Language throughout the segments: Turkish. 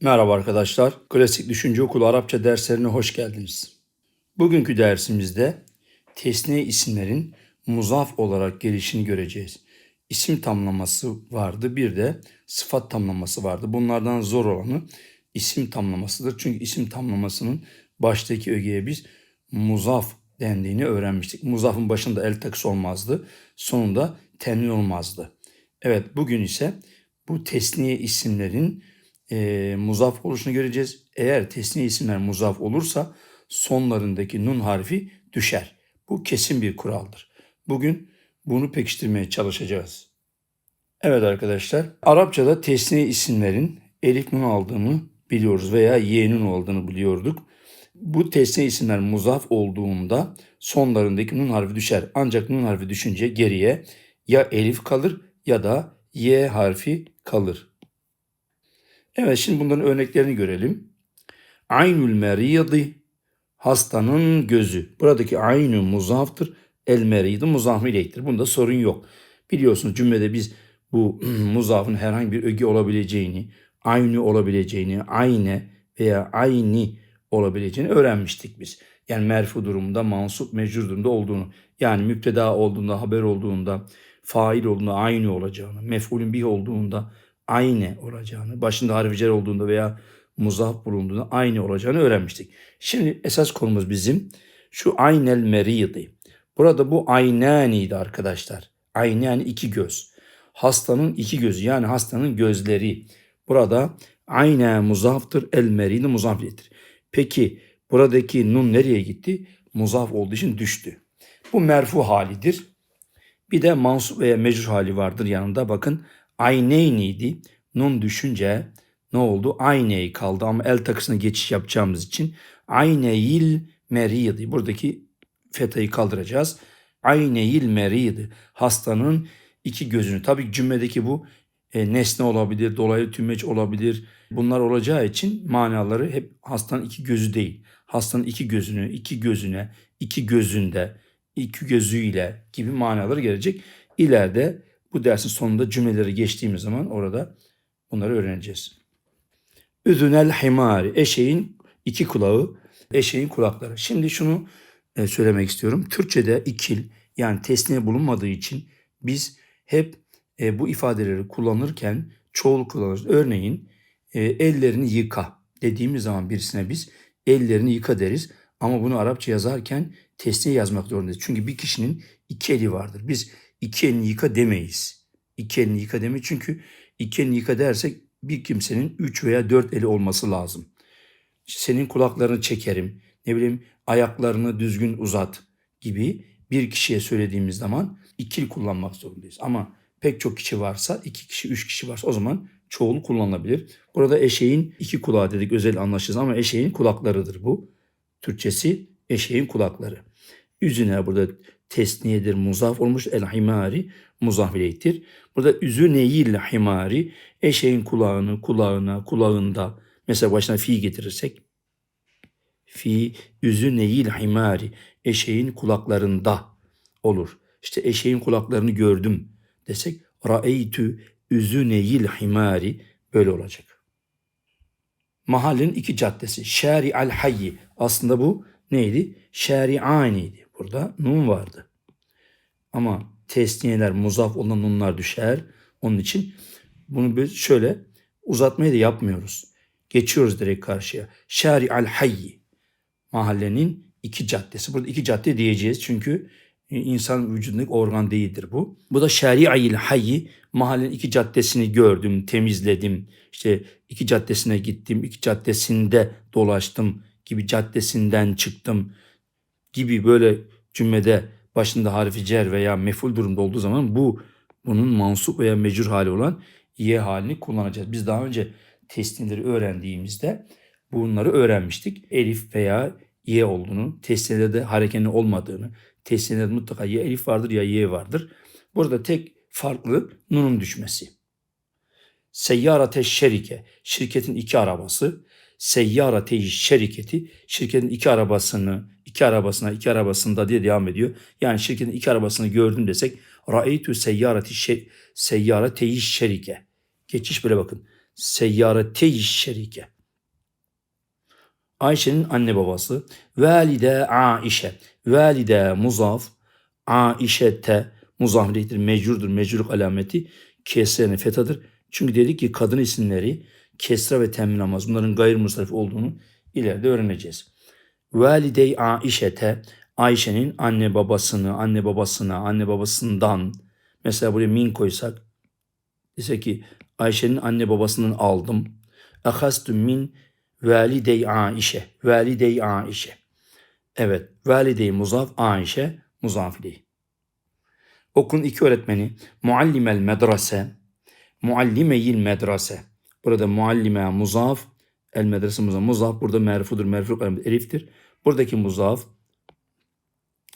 Merhaba arkadaşlar. Klasik Düşünce Okulu Arapça derslerine hoş geldiniz. Bugünkü dersimizde tesniye isimlerin muzaf olarak gelişini göreceğiz. İsim tamlaması vardı, bir de sıfat tamlaması vardı. Bunlardan zor olanı isim tamlamasıdır. Çünkü isim tamlamasının baştaki ögeye biz muzaf dendiğini öğrenmiştik. Muzafın başında el takısı olmazdı, sonunda tenvi olmazdı. Evet, bugün ise bu tesniye isimlerin e, muzaf oluşunu göreceğiz. Eğer tesniye isimler muzaf olursa sonlarındaki nun harfi düşer. Bu kesin bir kuraldır. Bugün bunu pekiştirmeye çalışacağız. Evet arkadaşlar, Arapçada tesniye isimlerin elif nun aldığını biliyoruz veya y nun olduğunu biliyorduk. Bu tesniye isimler muzaf olduğunda sonlarındaki nun harfi düşer. Ancak nun harfi düşünce geriye ya elif kalır ya da y harfi kalır. Evet şimdi bunların örneklerini görelim. Aynül meriydi hastanın gözü. Buradaki aynü muzaftır. El meriydi muzaf. Bunda sorun yok. Biliyorsunuz cümlede biz bu muzafın herhangi bir öge olabileceğini, aynı olabileceğini, ayne veya ayni olabileceğini öğrenmiştik biz. Yani merfu durumunda, mansup, mecrur durumda olduğunu. Yani müpteda olduğunda, haber olduğunda, fail olduğunda aynı olacağını, mef'ulün bih olduğunda aynı olacağını, başında harfi cer olduğunda veya muzaf bulunduğunda aynı olacağını öğrenmiştik. Şimdi esas konumuz bizim şu aynel meridi. Burada bu aynaniydi arkadaşlar. Aynen iki göz. Hastanın iki gözü yani hastanın gözleri. Burada aynen muzaftır el meridi muzafiyettir. Peki buradaki nun nereye gitti? Muzaf olduğu için düştü. Bu merfu halidir. Bir de mansup veya mecrur hali vardır yanında. Bakın ayneyniydi. Nun düşünce ne oldu? Ayney kaldı ama el takısına geçiş yapacağımız için ayneyil meriydi. Buradaki fetayı kaldıracağız. Ayneyil meriydi. Hastanın iki gözünü. Tabii cümledeki bu e, nesne olabilir, dolaylı tümeç olabilir. Bunlar olacağı için manaları hep hastanın iki gözü değil. Hastanın iki gözünü, iki gözüne, iki gözünde, iki gözüyle gibi manaları gelecek. İleride bu dersin sonunda cümleleri geçtiğimiz zaman orada bunları öğreneceğiz. Üzünel himari, eşeğin iki kulağı, eşeğin kulakları. Şimdi şunu e, söylemek istiyorum. Türkçe'de ikil yani tesniye bulunmadığı için biz hep e, bu ifadeleri kullanırken çoğul kullanırız. Örneğin e, ellerini yıka dediğimiz zaman birisine biz ellerini yıka deriz. Ama bunu Arapça yazarken tesniye yazmak zorundayız. Çünkü bir kişinin iki eli vardır. Biz iki yıka demeyiz. İki elini yıka demeyiz. Çünkü iki yıka dersek bir kimsenin üç veya dört eli olması lazım. Senin kulaklarını çekerim. Ne bileyim ayaklarını düzgün uzat gibi bir kişiye söylediğimiz zaman ikili kullanmak zorundayız. Ama pek çok kişi varsa, iki kişi, üç kişi varsa o zaman çoğulu kullanılabilir. Burada eşeğin iki kulağı dedik özel anlaşılır ama eşeğin kulaklarıdır bu. Türkçesi eşeğin kulakları. Üzüne burada tesniyedir, muzaf olmuş. El himari muzaf ileyhtir. Burada üzüneyil himari eşeğin kulağını, kulağına, kulağında mesela başına fi getirirsek fi üzüneyil himari eşeğin kulaklarında olur. İşte eşeğin kulaklarını gördüm desek raeytü üzüneyil himari böyle olacak. Mahallenin iki caddesi. Şari al hayyi. Aslında bu neydi? Şari'aniydi. Burada nun vardı. Ama tesniyeler muzaf olan nunlar düşer. Onun için bunu böyle şöyle uzatmayı da yapmıyoruz. Geçiyoruz direkt karşıya. Şari al hayyi. Mahallenin iki caddesi. Burada iki cadde diyeceğiz çünkü insan vücudundaki organ değildir bu. Bu da şeri'ayil hayyi. Mahallenin iki caddesini gördüm, temizledim. İşte iki caddesine gittim, iki caddesinde dolaştım gibi caddesinden çıktım gibi böyle cümlede başında harfi cer veya meful durumda olduğu zaman bu bunun mansup veya mecur hali olan y halini kullanacağız. Biz daha önce tesnileri öğrendiğimizde bunları öğrenmiştik. Elif veya y olduğunu, tesnilerde harekenin olmadığını, tesnilerde mutlaka ya elif vardır ya y vardır. Burada tek farklı nunun düşmesi. Seyyarate şerike, şirketin iki arabası. Seyyarate şirketi, şirketin iki arabasını, iki arabasına, iki arabasında diye devam ediyor. Yani şirketin iki arabasını gördüm desek, ra'eytü seyyarati şer, seyyarate şerike. Geçiş böyle bakın. seyyarete şerike. Ayşe'nin anne babası. Valide Aişe. Valide muzaf. Aişete muzaf değildir. Mecurdur. Mecrurluk alameti kesrene fetadır. Çünkü dedik ki kadın isimleri kesra ve temin namaz. Bunların gayrimusarif olduğunu ileride öğreneceğiz. Valide Aişete Ayşe'nin anne babasını, anne babasına, anne babasından mesela buraya min koysak dese ki Ayşe'nin anne babasından aldım. Ahastu min validey Aişe. Validey Aişe. Evet. Validey muzaf Aişe muzaf ileyh. Okulun iki öğretmeni muallimel medrese muallimeyil medrese. Burada muallime muzaf el medrese muzaf. Muzaf burada merfudur. Merfu eliftir. Buradaki muzaf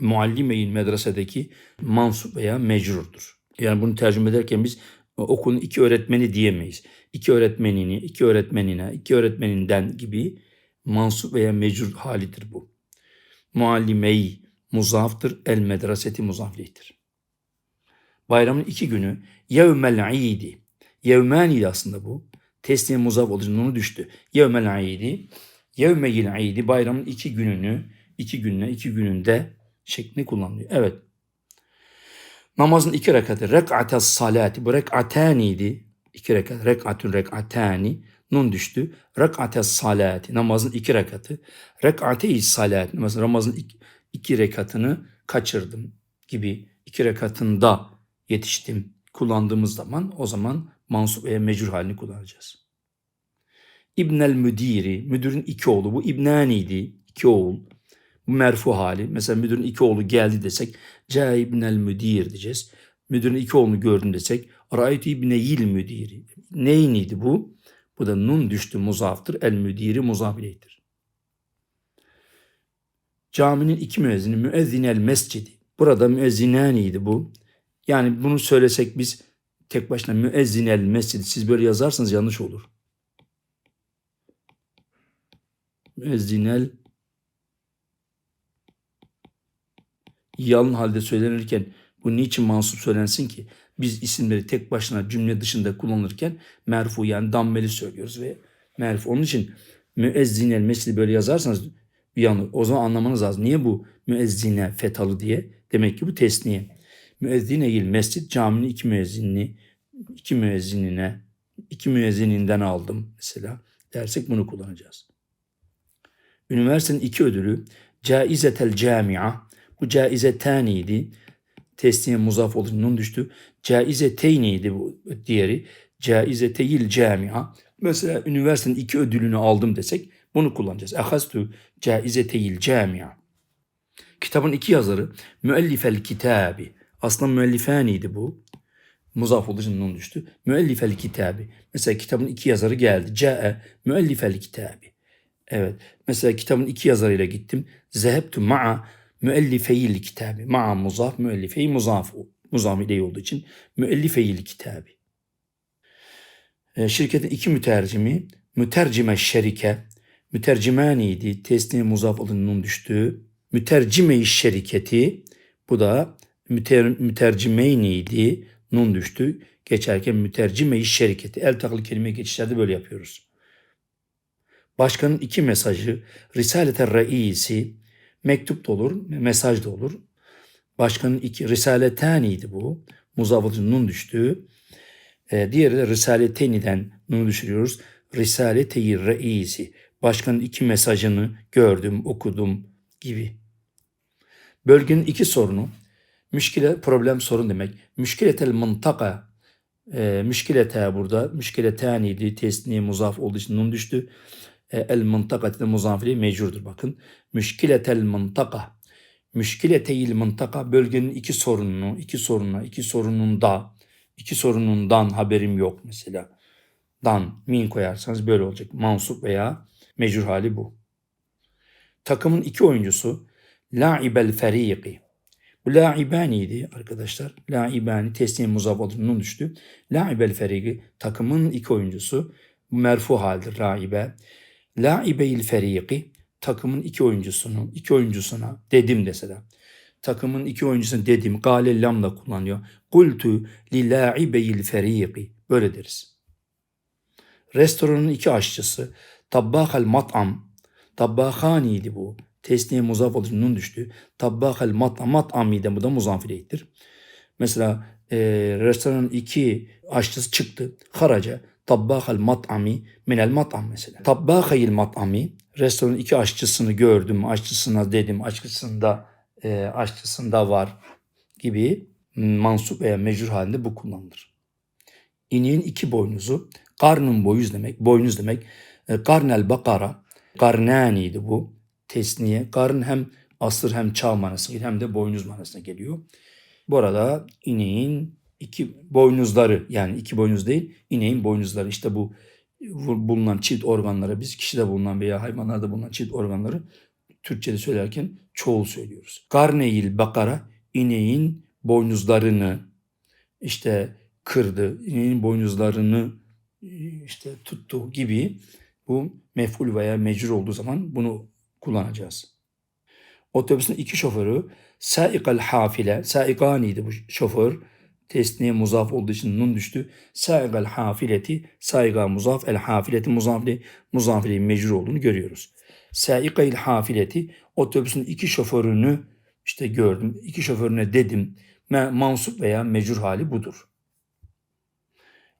muallimeyil medresedeki mansup veya mecrurdur. Yani bunu tercüme ederken biz okulun iki öğretmeni diyemeyiz. İki öğretmenini, iki öğretmenine, iki öğretmeninden gibi mansup veya mecrur halidir bu. Muallimey muzaftır, el medreseti muzaflihtir. Bayramın iki günü yevmel idi. Yevmeniydi aslında bu. Tesniye muzaf olduğu onu düştü. Yevmel idi. Yevmeyil idi bayramın iki gününü, iki gününe, iki gününde şeklinde kullanılıyor. Evet. Namazın iki rekatı. Rek'ates salati. Bu rek'ataniydi. İki rekat. Rek'atun rek'atani. Nun düştü. Rek'ates salati. Namazın iki rekatı. Rek'ate-i salat. Namazın Ramazan iki, iki rekatını kaçırdım gibi. iki rekatında yetiştim kullandığımız zaman o zaman mansup veya mecrur halini kullanacağız. İbnel müdiri, müdürün iki oğlu. Bu İbnani'ydi, iki oğul. Bu merfu hali. Mesela müdürün iki oğlu geldi desek Ca ibnel müdir diyeceğiz. Müdürün iki oğlunu gördüm desek Ra'ytu ibneyil müdiri. Neyniydi bu? Bu da nun düştü muzaftır. El müdiri muzaf ileyhtir. Caminin iki müezzini müezzinel mescidi. Burada müezzinaniydi bu. Yani bunu söylesek biz tek başına müezzinel mescidi siz böyle yazarsanız yanlış olur. Müezzinel yalın halde söylenirken bu niçin mansup söylensin ki? Biz isimleri tek başına cümle dışında kullanırken merfu yani dammeli söylüyoruz ve merfu. Onun için müezzinel mescidi böyle yazarsanız bir yanlış. O zaman anlamanız lazım. Niye bu müezzine fetalı diye? Demek ki bu tesniye. Müezzine il mescid caminin iki müezzinini iki müezzinine iki müezzininden aldım mesela dersek bunu kullanacağız. Üniversitenin iki ödülü Caizetel Camia bu caize taniydi. Tesniye muzaf olunca nun düştü. Caize teyniydi bu diğeri. Caize teyil camia. Mesela üniversitenin iki ödülünü aldım desek bunu kullanacağız. Ehastu caize teyil camia. Kitabın iki yazarı müellifel kitabi. Aslında müellifaniydi bu. Muzaf olduğu için nun düştü. Müellifel kitabi. Mesela kitabın iki yazarı geldi. Ca'e müellifel kitabi. Evet. Mesela kitabın iki yazarıyla gittim. Zehebtu ma'a müellifeyil kitabı. Ma'a muzaf, müellifeyi muzaf. Muzaf ile olduğu için müellifeyil kitabı. E, şirketin iki mütercimi, mütercime şerike, mütercimaniydi. Tesniye muzaf olduğunun düştüğü. Mütercime şeriketi, bu da müter, mütercimeyniydi. Nun düştü. Geçerken mütercime şeriketi. El takılı kelime geçişlerde böyle yapıyoruz. Başkanın iki mesajı, Risalete Reisi, Mektup da olur, mesaj da olur. Başkanın iki risaletaniydi bu. Muzavatın nun düştüğü. E, diğeri de risaleteni'den nun düşürüyoruz. Risalete-i reisi. Başkanın iki mesajını gördüm, okudum gibi. Bölgenin iki sorunu. Müşkile, problem, sorun demek. Müşkiletel mıntaka. E, müşkilete burada. Müşkiletaniydi. Tesniye muzaf olduğu için nun düştü. E, el mıntakati muzafili mecurdur bakın. Müşkiletel mıntaka. Müşkileteyil mıntaka bölgenin iki sorununu, iki sorununa, iki sorununda, iki sorunundan haberim yok mesela. Dan, min koyarsanız böyle olacak. Mansup veya mecur hali bu. Takımın iki oyuncusu la'ibel feriki. La'ibaniydi arkadaşlar. La'ibani teslim muzaf olduğunun düştü. La'ibel feriki takımın iki oyuncusu. Merfu haldir la'ibe. La'ibeyil feriki takımın iki oyuncusunu, iki oyuncusuna dedim mesela. Takımın iki oyuncusuna dedim. Gale lamla kullanıyor. Kultu li la'ibeyil feriki. Böyle deriz. Restoranın iki aşçısı. Tabbahal mat'am. Tabbahaniydi bu. Tesniye muzaf olduğu nun düştü. Tabbahal mat'am. Mat'amiydi bu da muzafileydir. Mesela e, restoranın iki aşçısı çıktı. Haraca. Tabbahal mat'ami minel mat'am mesela. Tabbahayil mat'ami. Restoranın iki aşçısını gördüm. Aşçısına dedim. Aşçısında e, aşçısında var gibi mansup veya mecrur halinde bu kullanılır. İneğin iki boynuzu. Karnın boyuz demek. Boynuz demek. E, karnel bakara. Karnaniydi bu. Tesniye. Karın hem asır hem çağ manasına hem de boynuz manasına geliyor. Bu arada ineğin iki boynuzları yani iki boynuz değil ineğin boynuzları işte bu bulunan çift organlara biz kişide bulunan veya hayvanlarda bulunan çift organları Türkçe'de söylerken çoğul söylüyoruz. Karneyil bakara ineğin boynuzlarını işte kırdı, ineğin boynuzlarını işte tuttu gibi bu mef'ul veya mecrur olduğu zaman bunu kullanacağız. Otobüsün iki şoförü saikal hafile, saikaniydi bu şoför. Tesniye muzaf olduğu için nun düştü. Saikal hafileti, saiga muzaf, el hafileti muzafli, muzafili mecrur olduğunu görüyoruz. Saikal hafileti, otobüsün iki şoförünü işte gördüm. iki şoförüne dedim. Mansup veya mecrur hali budur.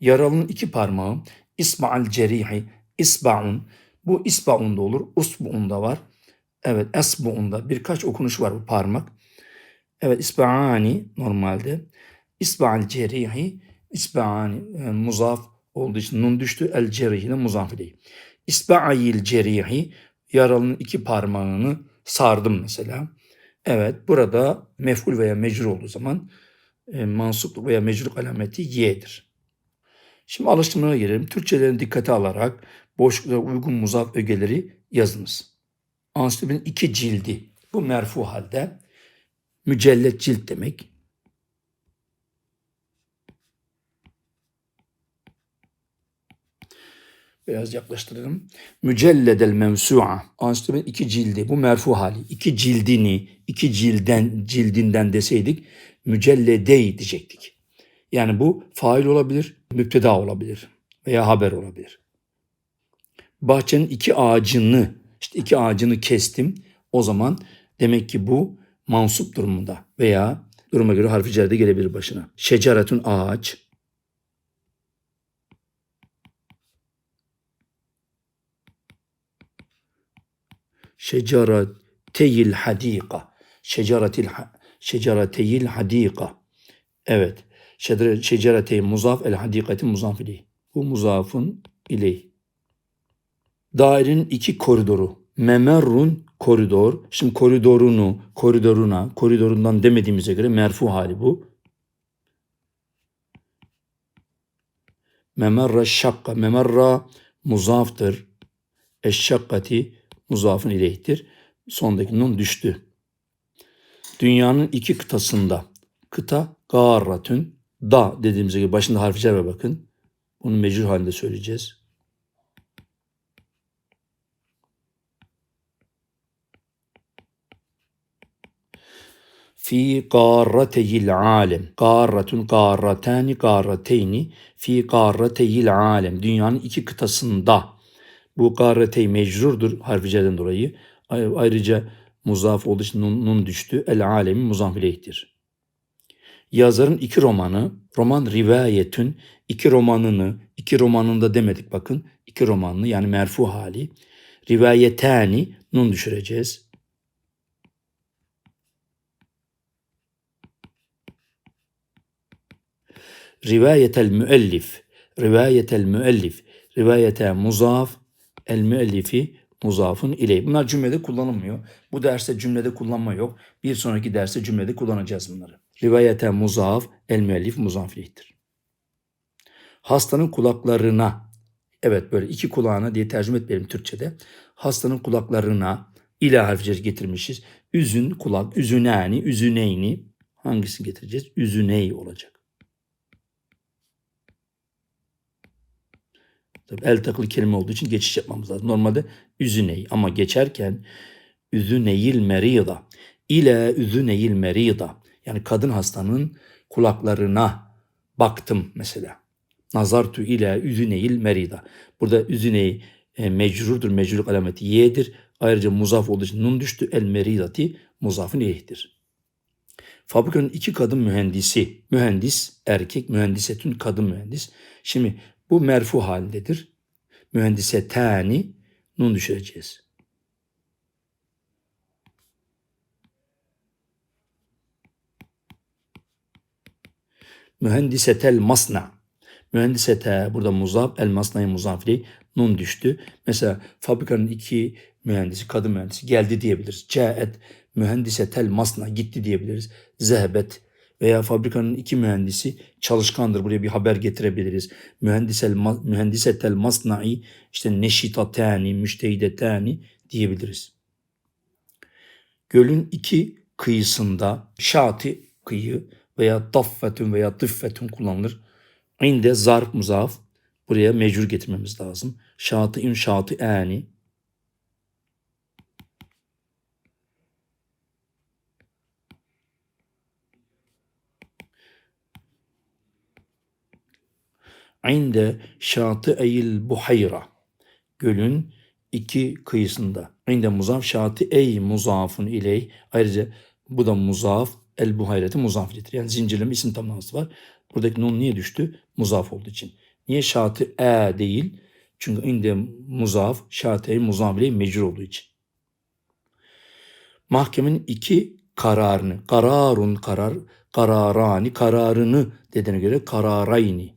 Yaralının iki parmağı, isma'al cerihi, isba'un. Bu isba'un da olur, usbu'un da var. Evet esbu'unda birkaç okunuş var bu parmak. Evet isba'ani normalde. İsba'al cerihi isba'ani yani e, muzaf olduğu için nun düştü. El cerihi de muzaf değil. İsba'ayil cerihi yaralının iki parmağını sardım mesela. Evet burada mef'ul veya mecrur olduğu zaman e, mansupluk veya mecrur alameti y'dir. Şimdi alıştırmalara gelelim. Türkçelerin dikkate alarak boşluklara uygun muzaf ögeleri yazınız. Ansiklopedinin iki cildi. Bu merfu halde. Mücellet cilt demek. Biraz yaklaştıralım. Mücelledel mevsu'a. Ansiklopedinin iki cildi. Bu merfu hali. İki cildini, iki cilden, cildinden deseydik mücelledey diyecektik. Yani bu fail olabilir, müpteda olabilir veya haber olabilir. Bahçenin iki ağacını işte iki ağacını kestim. O zaman demek ki bu mansup durumunda veya duruma göre harfi cerde gelebilir başına. Şecaretun ağaç. Şecareteyil hadika. Şecaratil şecareteyil hadika. Evet. Şecaretey muzaf el hadikati muzaf ileyh. Bu muzafın ileyh. Dairenin iki koridoru. Memerrun koridor. Şimdi koridorunu, koridoruna, koridorundan demediğimize göre merfu hali bu. Memerra şakka. Memerra muzaftır. Eşşakkati muzafın ileyhtir. Sondaki nun düştü. Dünyanın iki kıtasında. Kıta garratün. Da dediğimize göre başında var bakın. Bunu mecbur halinde söyleyeceğiz. Fi qarrateyil alem. Qarratun qarratani qarrateyni fi qarrateyil alem. Dünyanın iki kıtasında. Bu qarratey mecrurdur harfi dolayı. Ayrıca muzaf olduğu için nun, nun düştü. El alemi muzaf. Yazarın iki romanı, roman rivayetün, iki romanını, iki romanında demedik bakın, iki romanını yani merfu hali. Rivayetani, nun düşüreceğiz. Rivayetel müellif, rivayetel müellif, rivayete muzaf, el müellifi muzafın iley. Bunlar cümlede kullanılmıyor. Bu derste cümlede kullanma yok. Bir sonraki derste cümlede kullanacağız bunları. Rivayete muzaf, el müellif muzaf ileyhtir. Hastanın kulaklarına, evet böyle iki kulağına diye tercüme etmeyelim Türkçe'de. Hastanın kulaklarına ila harfleri getirmişiz. Üzün kulak, üzünani, üzüneyni hangisini getireceğiz? Üzüney olacak. Tabii el takılı kelime olduğu için geçiş yapmamız lazım. Normalde üzüney ama geçerken üzüneyil merida ile üzüneyil merida yani kadın hastanın kulaklarına baktım mesela. Nazartu ile üzüneyil merida. Burada üzüney e, mecrurdur. Mecrurluk alameti y'dir. Ayrıca muzaf olduğu için nun düştü. El meridati muzafın ileyhtir. Fabrikanın iki kadın mühendisi, mühendis erkek, mühendisetün kadın mühendis. Şimdi bu merfu halindedir. Mühendisetani nun düşüreceğiz. Mühendisetel masna. Mühendisete burada muzaf, el masnayı muzafili nun düştü. Mesela fabrikanın iki mühendisi, kadın mühendisi geldi diyebiliriz. Caet mühendisetel masna gitti diyebiliriz. Zehbet veya fabrikanın iki mühendisi çalışkandır. Buraya bir haber getirebiliriz. Mühendisel, mühendisetel masnai işte neşitatani, müştehidetani diyebiliriz. Gölün iki kıyısında şati kıyı veya daffetün veya tıffetün kullanılır. İnde zarf muzaf buraya mecbur getirmemiz lazım. Şati'ün şati'ani İnde şati'eyil buhayra gölün iki kıyısında. İnde muzaf şati ey muzafun iley. Ayrıca bu da muzaf el buhayreti muzafilidir. Yani zincirleme isim tamlaması var. Buradaki nun niye düştü? Muzaf olduğu için. Niye şatı e değil? Çünkü inde muzaf, şate muzaf ile mecrur olduğu için. Mahkemenin iki kararını, kararun karar, kararani kararını dediğine göre kararayni.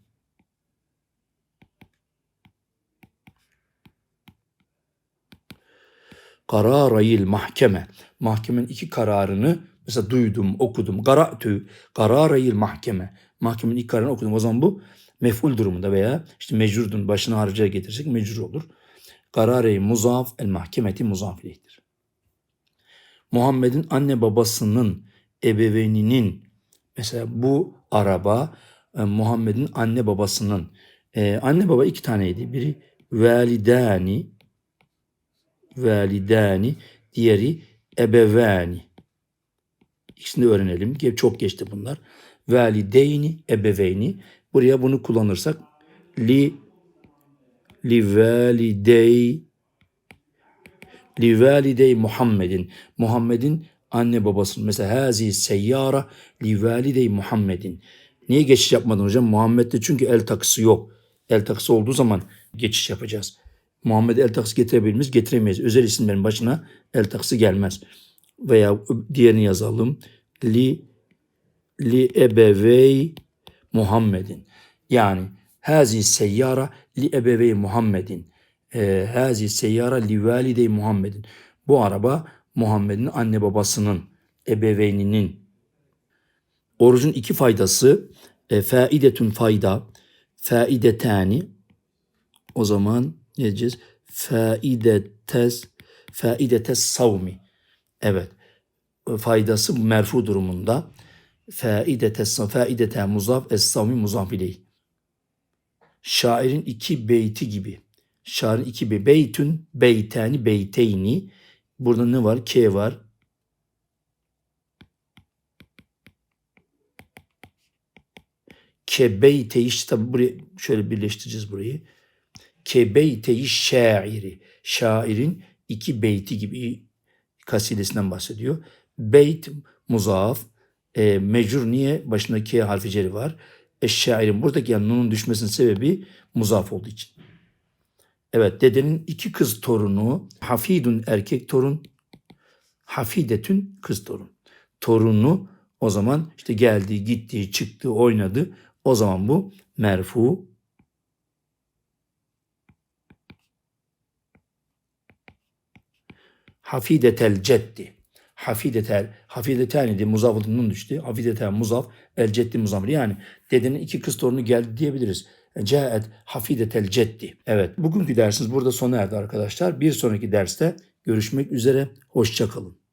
Kararayil mahkeme. Mahkemenin iki kararını mesela duydum, okudum. Gara'tü, kararayil mahkeme. Mahkemenin iki kararını okudum. O zaman bu mef'ul durumunda veya işte mecrurdun başına harcaya getirsek mecrur olur. Karare muzaf el mahkemeti muzaf ileyhtir. Muhammed'in anne babasının ebeveyninin mesela bu araba e, Muhammed'in anne babasının e, anne baba iki taneydi. Biri validani validani diğeri ebevani. İkisini öğrenelim. Çok geçti bunlar. Valideyni, ebeveyni. Buraya bunu kullanırsak li li validey li validey Muhammedin. Muhammedin anne babasının mesela hazi seyyara li validey Muhammedin. Niye geçiş yapmadın hocam? Muhammed'de çünkü el takısı yok. El takısı olduğu zaman geçiş yapacağız. Muhammed'e el takısı getirebilir miyiz? Getiremeyiz. Özel isimlerin başına el takısı gelmez. Veya diğerini yazalım. Li li ebevey Muhammedin. Yani hazi seyyara li ebevey Muhammedin. E, hazi seyyara li validey Muhammedin. Bu araba Muhammed'in anne babasının, ebeveyninin. Orucun iki faydası e, faidetün fayda, faidetani. O zaman ne diyeceğiz? Faidetes, faidetes savmi. Evet. Faydası merfu durumunda faidete faidete muzaf es-savmi muzaf ileyh. Şairin iki beyti gibi. Şairin iki be beytün beyteni beyteyni. Burada ne var? K var. Kebeyteyiş tabi buraya şöyle birleştireceğiz burayı. Kebeyteyiş şairi. Şairin iki beyti gibi kasidesinden bahsediyor. Beyt muzaf, e, mecrur niye? Başında K harfi ceri var. Eşşairin buradaki yani nunun düşmesinin sebebi muzaf olduğu için. Evet dedenin iki kız torunu Hafidun erkek torun Hafidetün kız torun. Torunu o zaman işte geldi, gitti, çıktı, oynadı. O zaman bu merfu. Hafidetel ceddi hafidetel, hafideten idi muzafın düştü. Hafideten muzaf, el ceddi muzamir. Yani dedenin iki kız torunu geldi diyebiliriz. Caet hafidetel ceddi. Evet bugünkü dersimiz burada sona erdi arkadaşlar. Bir sonraki derste görüşmek üzere. Hoşçakalın.